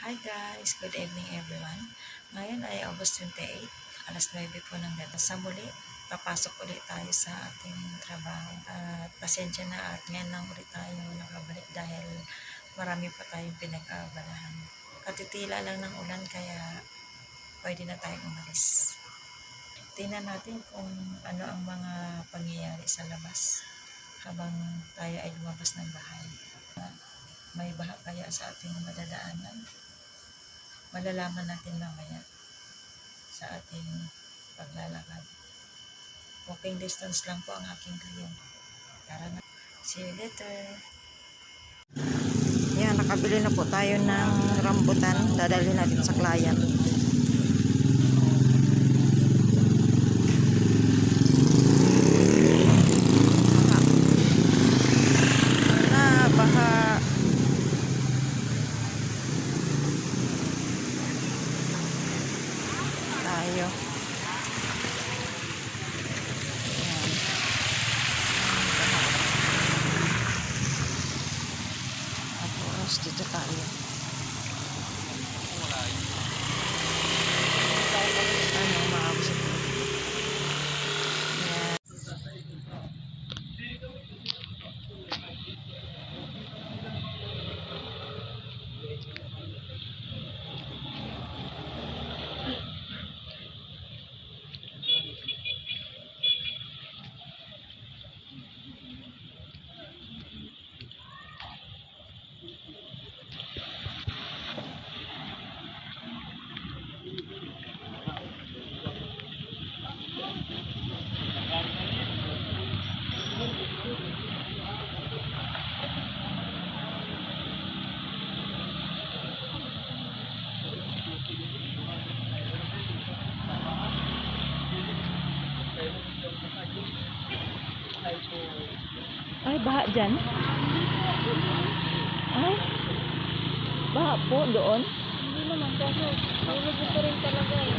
Hi guys! Good evening everyone. Ngayon ay August 28, alas 9 po ng gabi. Sa muli, papasok ulit tayo sa ating trabaho. At pasensya na at ngayon lang ulit tayo nakabalik dahil marami pa tayong pinag-aabalahan. Katitila lang ng ulan kaya pwede na tayong umalis. Tingnan natin kung ano ang mga pangyayari sa labas habang tayo ay lumabas ng bahay. May baha kaya sa ating madadaanan malalaman natin mamaya sa ating paglalakad. Walking distance lang po ang aking client. Tara na. See you later. Yan, nakabili na po tayo ng rambutan. Dadalhin natin sa client. Na, baha. Tayo. Ayan. Tapos dito tayo. Ano, maabos ito. Ayan. Ay, baha dyan? Ay, baha po doon? Hindi naman, kaso tulog ko rin talaga eh.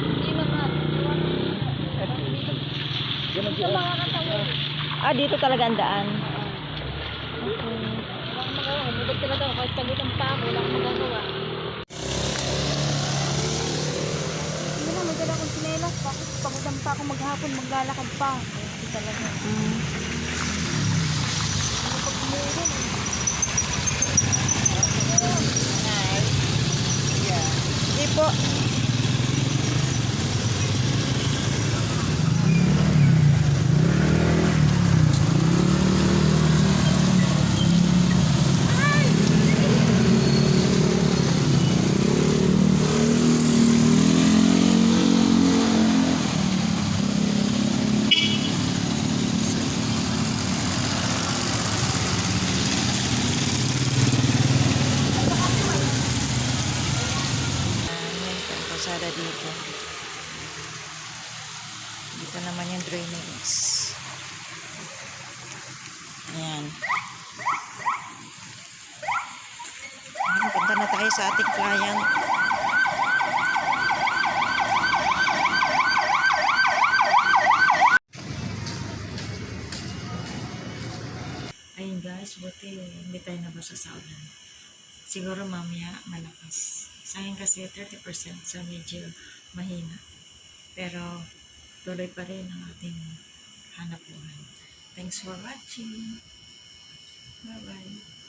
Hindi naman. Sa mga katawan. Ah, dito talaga ang daan. Wala akong magawa. Humubog talaga ako. Kahit pagutan pa ako, wala akong magagawa. Hindi na, magdala akong sinelas. Bakit pagutan pa ako maghapon, maglalakad pa. Hindi talaga. Mm. Ano pag umuwi eh. Hindi po. Ayan, kalsada dito. Dito naman yung drainage. Ayan. Ayan, punta na tayo sa ating client. Ayun guys, buti hindi tayo nabasa sa ulan. Siguro mamaya malakas. Sa akin kasi 30% sa medyo mahina. Pero tuloy pa rin ang ating hanap buhay. Thanks for watching. Bye-bye.